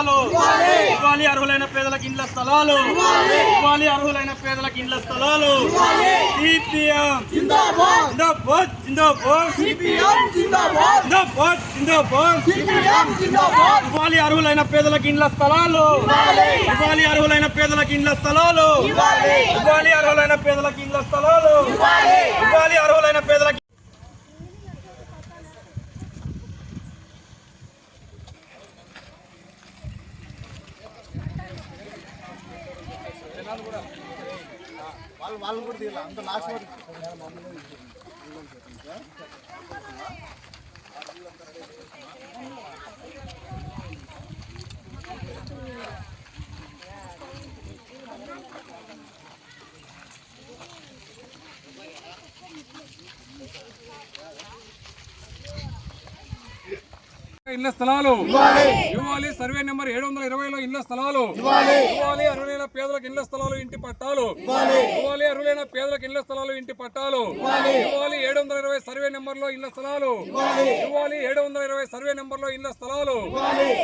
స్థలాలు. ఇవ్వాలి. అర్హులైన పేదలకు ఇండ్ల స్థలాలు. ఇవ్వాలి. అర్హులైన పేదలకు ఇండ్ల స్థలాలు. సిపిఎం. జిందాబాద్. జిందాబాద్ జిందాబాద్. సిపిఎం జిందాబాద్. జిందాబాద్ జిందాబాద్. సిపిఎం జిందాబాద్. ఇవ్వాలి అర్హులైన పేదలకు ఇండ్ల స్థలాలు. ఇవ్వాలి. అర్హులైన పేదలకు ఇండ్ల స్థలాలు. ఇవ్వాలి. అర్హులైన పేదలకు ఇండ్ల స్థలాలు. ఇవ్వాలి అర్హులైన పేదలకు వాళ్ళు కూడా దిగాలి అంత లాస్ట్ వరకు. ఇళ్ళ స్థలాలు. ఇవ్వాలి. సర్వే నెంబర్ ఏడు వందల ఇరవైలో ఇళ్ళ స్థలాలు. ఇవ్వాలి. అర్హులైన పేదలకు ఇళ్ళ స్థలాలు ఇంటి పట్టాలు. ఇవ్వాలి. అర్హులైన పేదలకు ఇళ్ళ స్థలాలు ఇంటి పట్టాలు. ఇవ్వాలి. ఏడు వందల సర్వే నెంబర్లో ఇళ్ళ స్థలాలు. ఇవ్వాలి. ఏడు వందల ఇరవై సర్వే నెంబర్లో ఇళ్ళ స్థలాలు.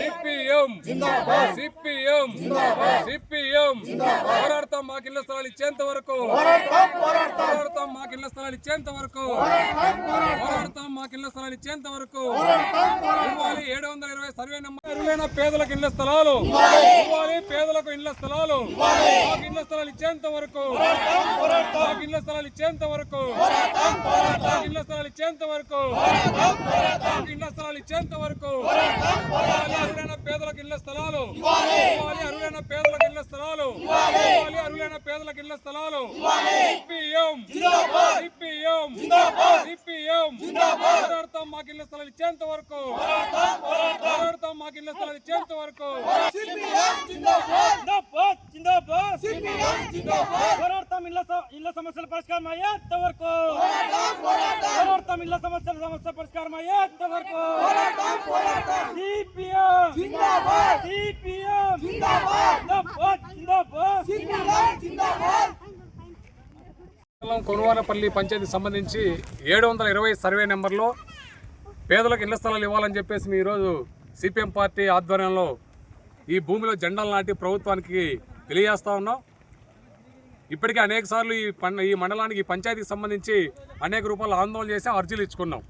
సిపిఎం. సిపిఎం. సిపిఎం. పోరాడతాం మాకు ఇళ్ళ స్థలాలు ఇచ్చేంత వరకు. పోరాడతాం మాకు ఇళ్ళ స్థలాలు ఇచ్చేంత వరకు. పోరాడతాం మాకు ఇళ్ళ స్థలాలు ఇచ్చేంత వరకు. ఇవ్వాలి. ఏడు వందల ఇరవై సర్వే నెంబర్. పేదలకు ఇళ్ళ స్థలాలు. ఇవ్వాలి. ఇళ్ళ స్థలాలు. ఇళ్ళ స్థలాలు ఇచ్చేంత వరకు. ఇళ్ళ స్థలాలు ఇచ్చేంత వరకు. ఇళ్ళ స్థలాలు ఇచ్చేంత వరకు. ఇళ్ళ స్థలాలు ఇచ్చేంత వరకు. అరులైన పేదలకు ఇళ్ళ స్థలాలు. అరులైన పేదలకు ఇళ్ళ స్థలాలు. అరులైన పేదలకు ఇళ్ళ స్థలాలు. సిపిఎం. సిపిఎం. సిపిఎం. పోరాడతాం మాకు ఇళ్ళ స్థలాలు ఇచ్చేంత వరకు. పోరాడతాం మాకు ఇళ్ళ స్థలాలు ఇచ్చేంత వరకు జిందాబాద్ జిందాబాద్ పోరాడతాం ఇళ్ళ స- ఇళ్ళ సమస్యల పరిష్కారం అయ్యేంత వరకు పోరాడతాం ఇళ్ళ సమస్యల సమస్య పరిష్కారం అయ్యేంత వరకు సిపిఎం జిందాబాద్ సిపిఎం జిందాబాద్ జిందాబాద్ జిందాబాద్ మండలం కొనువానపల్లి పంచాయతీ సంబంధించి ఏడు వందల ఇరవై సర్వే నెంబర్లో పేదలకు ఇళ్ళ స్థలాలు ఇవ్వాలని చెప్పేసి మేము ఈరోజు సిపిఎం పార్టీ ఆధ్వర్యంలో ఈ భూమిలో జెండాలు నాటి ప్రభుత్వానికి తెలియజేస్తా ఉన్నాం. ఇప్పటికే అనేక సార్లు ఈ పం ఈ మండలానికి ఈ పంచాయతీకి సంబంధించి అనేక రూపాయలు ఆందోళన చేసి అర్జీలు ఇచ్చుకున్నాం.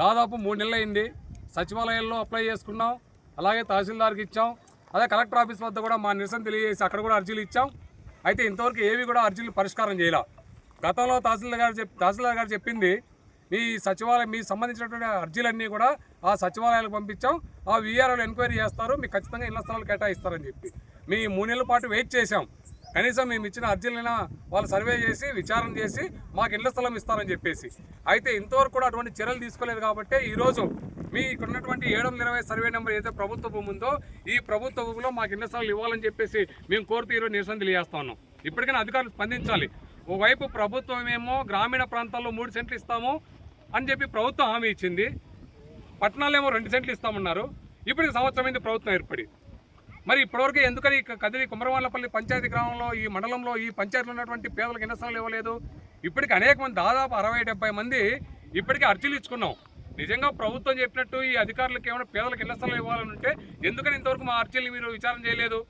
దాదాపు మూడు నెలలు అయింది సచివాలయంలో అప్లై చేసుకున్నాం. అలాగే తహసీల్దార్కి ఇచ్చాం. అదే కలెక్టర్ ఆఫీస్ వద్ద కూడా మా నిరసన తెలియజేసి అక్కడ కూడా అర్జీలు ఇచ్చాం. అయితే ఇంతవరకు ఏవి కూడా అర్జీలు పరిష్కారం చేయాల. గతంలో తహసీల్దార్ గారు చెప్ తహసీల్దార్ గారు చెప్పింది మీ సచివాలయం మీకు సంబంధించినటువంటి అర్జీలన్నీ కూడా ఆ సచివాలయాలకు పంపించాం. ఆ వీఆర్ఓలు ఎంక్వైరీ చేస్తారు. మీకు ఖచ్చితంగా ఇళ్ళ స్థలాలు కేటాయిస్తారని చెప్పి. మీ మూడు నెలల పాటు వెయిట్ చేశాం. కనీసం మేము ఇచ్చిన అర్జీలైనా వాళ్ళు సర్వే చేసి విచారణ చేసి మాకు ఇళ్ళ స్థలం ఇస్తారని చెప్పేసి. అయితే ఇంతవరకు కూడా అటువంటి చర్యలు తీసుకోలేదు కాబట్టి ఈరోజు మీ ఇక్కడ ఉన్నటువంటి ఏడు వందల ఇరవై సర్వే నెంబర్ ఏదైతే ప్రభుత్వ భూమి ఉందో ఈ ప్రభుత్వ భూమిలో మాకు ఇళ్ళ స్థలాలు ఇవ్వాలని చెప్పేసి మేము కోరుతూ ఈరోజు నిరసన తెలియజేస్తా ఉన్నాం. ఇప్పటికైనా అధికారులు స్పందించాలి. ఓవైపు ప్రభుత్వం ఏమో గ్రామీణ ప్రాంతాల్లో మూడు సెంట్లు ఇస్తాము అని చెప్పి ప్రభుత్వం హామీ ఇచ్చింది. పట్టణాలేమో రెండు సెంట్లు ఇస్తామన్నారు. ఇప్పటికి సంవత్సరం అయింది ప్రభుత్వం ఏర్పడి. మరి ఇప్పటివరకు ఎందుకని కదిరి కుమరవాళ్ళపల్లి పంచాయతీ గ్రామంలో ఈ మండలంలో ఈ పంచాయతీలో ఉన్నటువంటి పేదలకు ఎన్ని ఇవ్వలేదు. ఇప్పటికి అనేక మంది దాదాపు అరవై డెబ్బై మంది ఇప్పటికీ అర్జీలు ఇచ్చుకున్నాం. నిజంగా ప్రభుత్వం చెప్పినట్టు ఈ అధికారులకు ఏమైనా పేదలకు ఇళ్ళ ఇవ్వాలని ఉంటే ఎందుకని ఇంతవరకు మా అర్జీలు మీరు విచారణ చేయలేదు?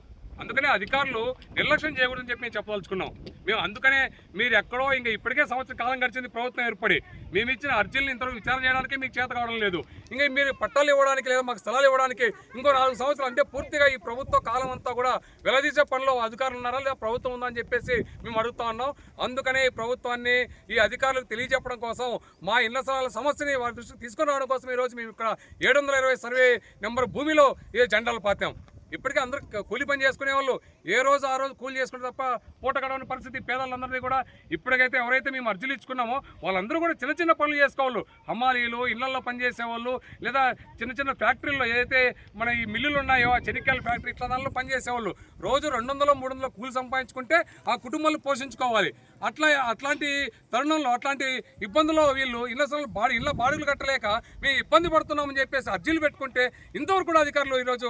అందుకనే అధికారులు నిర్లక్ష్యం చేయకూడదని చెప్పి మేము చెప్పదలుచుకున్నాం. మేము అందుకనే మీరు ఎక్కడో ఇంకా ఇప్పటికే సంవత్సర కాలం గడిచింది ప్రభుత్వం ఏర్పడి మేము ఇచ్చిన అర్జీలను ఇంతవరకు విచారణ చేయడానికి మీకు చేత కావడం లేదు. ఇంకా మీరు పట్టాలు ఇవ్వడానికి లేదా మాకు స్థలాలు ఇవ్వడానికి ఇంకో నాలుగు సంవత్సరాలు అంటే పూర్తిగా ఈ ప్రభుత్వ కాలం అంతా కూడా వెలదీసే పనిలో అధికారులు ఉన్నారా లేదా ప్రభుత్వం ఉందా అని చెప్పేసి మేము అడుగుతా ఉన్నాం. అందుకనే ఈ ప్రభుత్వాన్ని ఈ అధికారులకు తెలియజెప్పడం కోసం మా ఇళ్ళ స్థలాల సమస్యని వారి దృష్టికి తీసుకుని రావడం కోసం ఈరోజు మేము ఇక్కడ ఏడు వందల ఇరవై సర్వే నెంబర్ భూమిలో ఏ జెండాలు పాతాం. ఇప్పటికే అందరూ కూలి పని చేసుకునే వాళ్ళు ఏ రోజు ఆ రోజు కూలి చేసుకుంటే తప్ప పూట గడవని పరిస్థితి పేదలందరినీ కూడా. ఇప్పటికైతే ఎవరైతే మేము అర్జీలు ఇచ్చుకున్నామో వాళ్ళందరూ కూడా చిన్న చిన్న పనులు చేసుకోవాలి హమాలీలు ఇళ్ళలో పనిచేసే వాళ్ళు లేదా చిన్న చిన్న ఫ్యాక్టరీల్లో ఏదైతే మన ఈ మిల్లులు ఉన్నాయో చెనిక్కాయల ఫ్యాక్టరీ ఇట్లా దానిలో పనిచేసేవాళ్ళు. రోజు రెండు వందలు మూడు వందలు కూలి సంపాదించుకుంటే ఆ కుటుంబాలు పోషించుకోవాలి. అట్లా అట్లాంటి తరుణంలో అట్లాంటి ఇబ్బందుల్లో వీళ్ళు ఇళ్ళ స్థలాలు బాడి ఇళ్ళ బాడీలు కట్టలేక మేము ఇబ్బంది పడుతున్నామని చెప్పేసి అర్జీలు పెట్టుకుంటే ఇంతవరకు కూడా అధికారులు ఈరోజు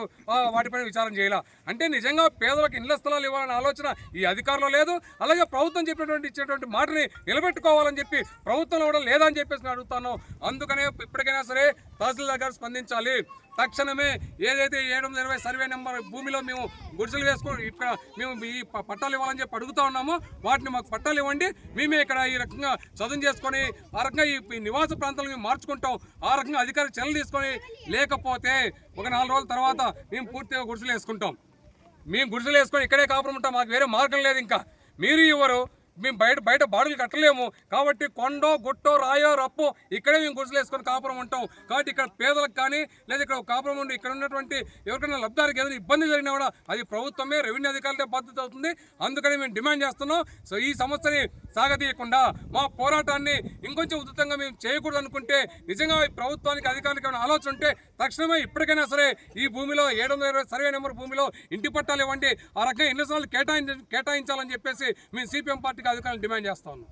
వాటిపైన విచారం చేయాలి. అంటే నిజంగా పేదలకు ఇళ్ళ స్థలాలు ఇవ్వాలనే ఆలోచన ఈ అధికారంలో లేదు. అలాగే ప్రభుత్వం చెప్పినటువంటి ఇచ్చినటువంటి మాటని నిలబెట్టుకోవాలని చెప్పి ప్రభుత్వంలో కూడా లేదని చెప్పేసి నేను అడుగుతాను. అందుకనే ఇప్పటికైనా సరే తహసీల్దార్ గారు స్పందించాలి. తక్షణమే ఏదైతే ఏడు వందల ఇరవై సర్వే నెంబర్ భూమిలో మేము గుడిసెలు వేసుకొని ఇక్కడ మేము ఈ పట్టాలు ఇవ్వాలని చెప్పి అడుగుతా ఉన్నాము. వాటిని మాకు పట్టాలు ఇవ్వండి. మేమే ఇక్కడ ఈ రకంగా చదువు చేసుకొని ఆ రకంగా ఈ ఈ నివాస ప్రాంతాలను మేము మార్చుకుంటాం. ఆ రకంగా అధికారులు చర్యలు తీసుకొని లేకపోతే ఒక నాలుగు రోజుల తర్వాత మేము పూర్తిగా గుడిసెలు వేసుకుంటాం. మేము గుడిసెలు వేసుకొని ఇక్కడే కాపురం ఉంటాం. మాకు వేరే మార్గం లేదు ఇంకా. మీరు ఇవ్వరు. మేము బయట బయట బాడులు కట్టలేము. కాబట్టి కొండో గుట్టో రాయో రప్పో ఇక్కడే మేము గుడిసెలు కాపురం ఉంటాం. కాబట్టి ఇక్కడ పేదలకు కానీ లేదా ఇక్కడ కాపురం ఉండి ఇక్కడ ఉన్నటువంటి ఎవరికైనా లబ్ధానికి ఏదైనా ఇబ్బంది జరిగినా కూడా అది ప్రభుత్వమే రెవెన్యూ అధికారులే బాధ్యత అవుతుంది. అందుకని మేము డిమాండ్ చేస్తున్నాం. సో ఈ సమస్యని సాగతీయకుండా మా పోరాటాన్ని ఇంకొంచెం ఉధృతంగా మేము చేయకూడదు అనుకుంటే నిజంగా ప్రభుత్వానికి అధికారులకు ఏమైనా ఆలోచన ఉంటే తక్షణమే ఇప్పటికైనా సరే ఈ భూమిలో ఏడు వందల ఇరవై సర్వే నెంబర్ భూమిలో ఇంటి పట్టాలు ఇవ్వండి. ఆ రకంగా ఎన్ని సార్లు కేటాయించ కేటాయించాలని చెప్పేసి మేము సిపిఎం పార్టీ అధికారులు డిమాండ్ చేస్తా ఉన్నాం.